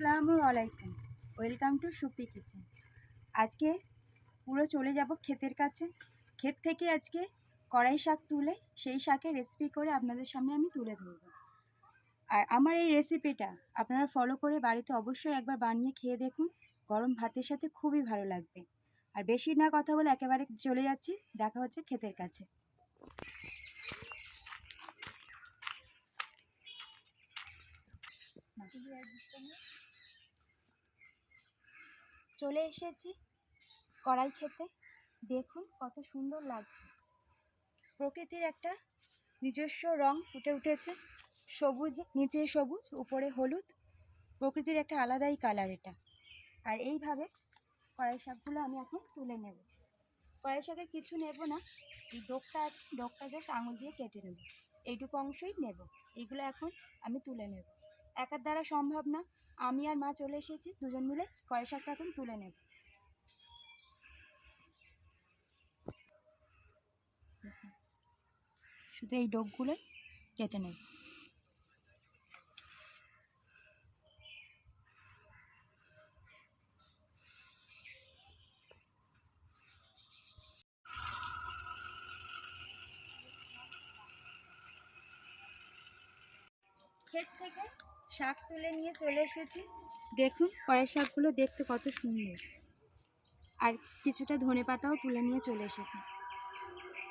আসসালামু আলাইকুম। Welcome to Soupy kitchen. আজকে পুরো চলে যাব ক্ষেতের কাছে। ক্ষেত থেকে আজকে কড়াই শাক তুলে সেই শাকের রেসিপি করে আপনাদের সামনে আমি তুলে ধরব। আর আমার এই রেসিপিটা আপনারা ফলো করে বাড়িতে অবশ্যই একবার বানিয়ে খেয়ে দেখুন। গরম ভাতের সাথে খুবই ভালো লাগবে। আর বেশি না কথা বলে একেবারে চলে যাচ্ছি। দেখা হচ্ছে ক্ষেতের কাছে। চলে এসেছি কড়াই খেতে। দেখুন কত সুন্দর লাগছে। প্রকৃতির একটা নিজস্ব রং ফুটে উঠেছে। সবুজ, নিচে সবুজ, উপরে হলুদ। প্রকৃতির একটা আলাদাই কালার এটা। আর এইভাবে কড়াই শাকগুলো আমি এখন তুলে নেব। কড়াই শাকের কিছু নেব না। এই ডোকটা আছে, ডোকটা জাস্ট আঙুল দিয়ে কেটে নেব। এইটুকু অংশই নেব। এইগুলো এখন আমি তুলে নেব। একার দ্বারা সম্ভব না। আমি আর মা চলে এসেছি, দুজন মিলে কয়েক এখন তুলে নেব। শুধু এই ডোকগুলো কেটে নেব ক্ষেত থেকে শাক তুলে নিয়ে চলে এসেছি। দেখুন, কড়াই শাকগুলো দেখতে কত সুন্দর। আর কিছুটা ধনে পাতাও তুলে নিয়ে চলে এসেছি।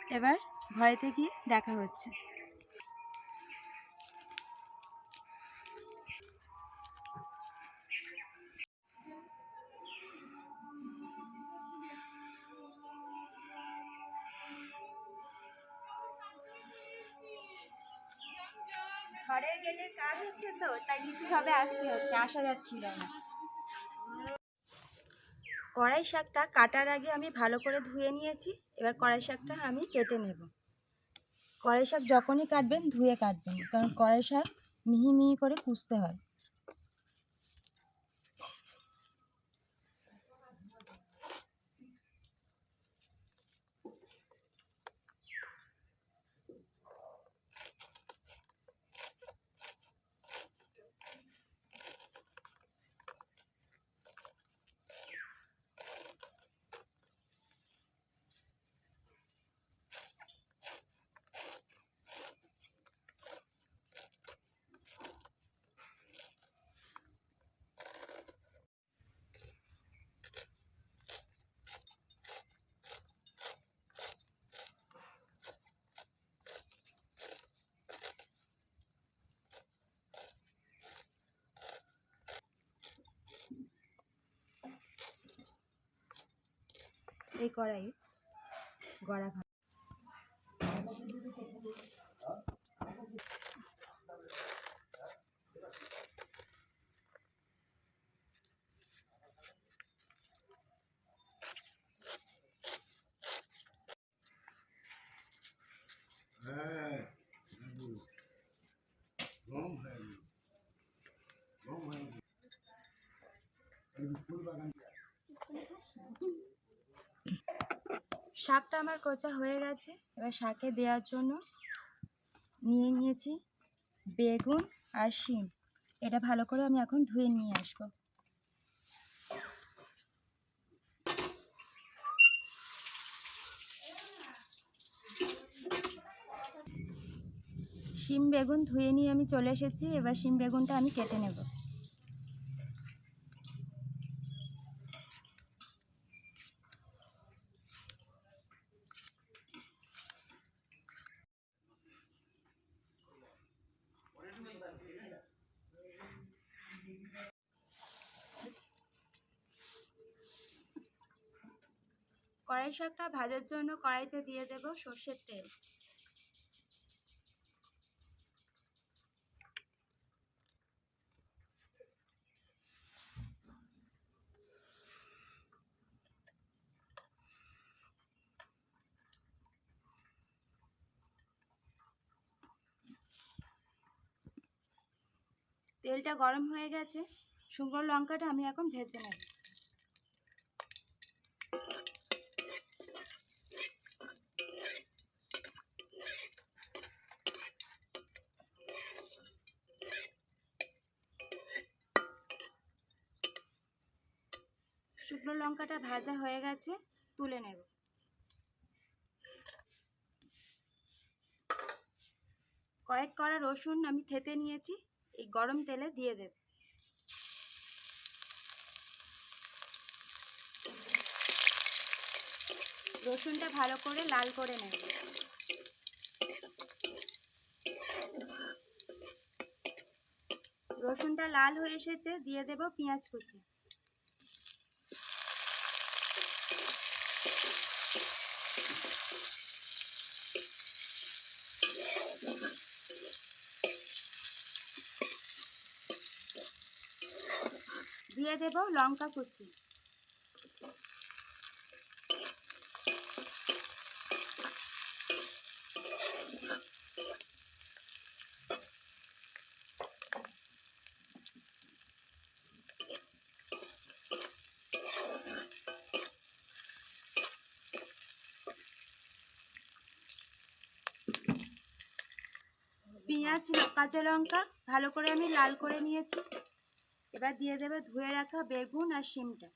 এবার ঘরেতে গিয়ে দেখা হচ্ছে। ঘরের গেটের কাজ হচ্ছে তো, তাই নিচুভাবে আসতে হচ্ছে, আসা যাচ্ছিল না। কড়াই শাকটা কাটার আগে আমি ভালো করে ধুয়ে নিয়েছি, এবার কড়াই শাকটা আমি কেটে নেব। কড়াই শাক যখনই কাটবেন ধুয়ে কাটবেন, কারণ কড়াই শাক মিহি মিহি করে কুচতে হয়। এই কড়াই গড়া ভাত। হ্যাঁ ফুল বাগান। শাকটা আমার কোচা হয়ে গেছে। এবার শাকে দেওয়ার জন্য নিয়ে নিয়েছি বেগুন আর শিম। এটা ভালো করে আমি এখন ধুয়ে নিয়ে আসব। শিম বেগুন ধুয়ে নিয়ে আমি চলে এসেছি। এবার শিম বেগুনটা আমি কেটে নেব। কড়াই শাকটা ভাজার জন্য কড়াইতে দিয়ে দেব সর্ষের তেল। তেলটা গরম হয়ে গেছে। শুকনো লঙ্কাটা আমি এখন ভেজে নেব। শুকনো ভাজা হয়ে গেছে, তুলে নেব। কয়েক কড়া রসুন আমি থেতে নিয়েছি, এই গরম তেলে দিয়ে দেব। রসুনটা ভালো করে লাল করে নেব। রসুনটা লাল হয়ে এসেছে, দিয়ে দেব পেঁয়াজ কুচি। দিয়ে দেব লঙ্কা কুচি। পেঁয়াজ কাঁচা লঙ্কা ভালো করে আমি লাল করে নিয়েছি। এবার দিয়ে দেবে ধুয়ে রাখা বেগুন আর শিমটা।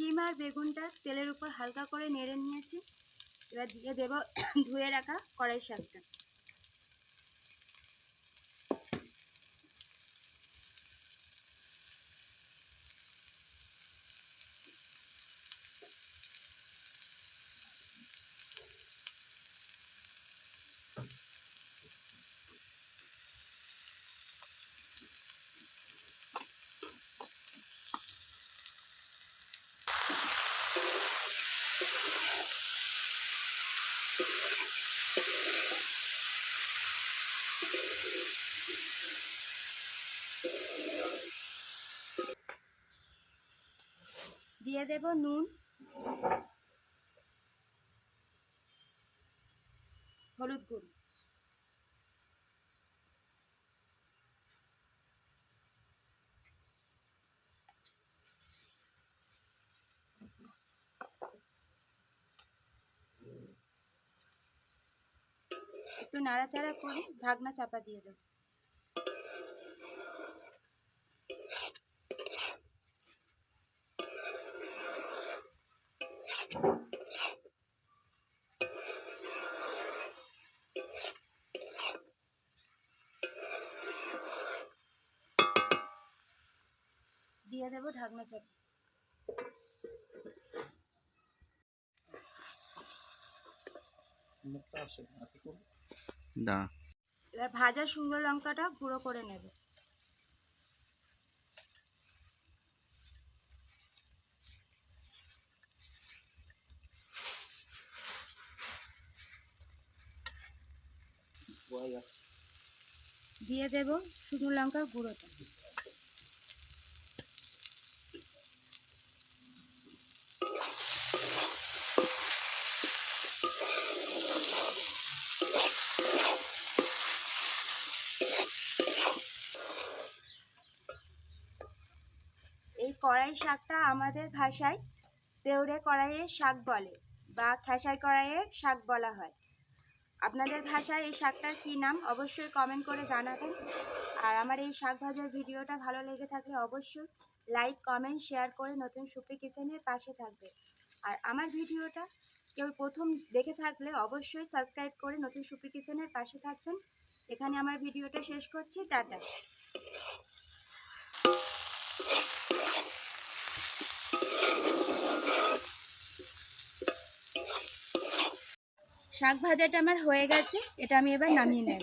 শিম আর বেগুনটা তেলের উপর হালকা করে নেড়ে নিয়েছি। এবার দিয়ে দেবো ধুয়ে রাখা কড়াই শাকটা। দিয়ে দেব নুন। হলুদ গুঁড়ো। একটু নাড়াচাড়া করে ঢাকনা চাপা দিয়ে দেবো। দিয়ে দেবো ঢাকনা চাপা এবার ভাজা শুকনো লঙ্কাটা গুঁড়ো করে নেবে। দিয়ে দেব শুকনো লঙ্কার গুঁড়োটা এই কড়াই শাকটা আমাদের ভাষায় দেউড়ে কড়াইয়ের শাক বলে বা খেসাই কড়াইয়ের শাক বলা হয়। আপনাদের ভাষায় এই শাকটার কী নাম অবশ্যই কমেন্ট করে জানাবেন। আর আমার এই শাক ভাজার ভিডিওটা ভালো লেগে থাকলে অবশ্যই লাইক কমেন্ট শেয়ার করে নতুন সুপি কিচেনের পাশে থাকবে আর আমার ভিডিওটা কেউ প্রথম দেখে থাকলে অবশ্যই সাবস্ক্রাইব করে নতুন সুপি কিচেনের পাশে থাকবেন। এখানে আমার ভিডিওটা শেষ করছি, টাটা। শাক ভাজাটা আমার হয়ে গেছে এটা আমি এবার নামিয়ে নেব।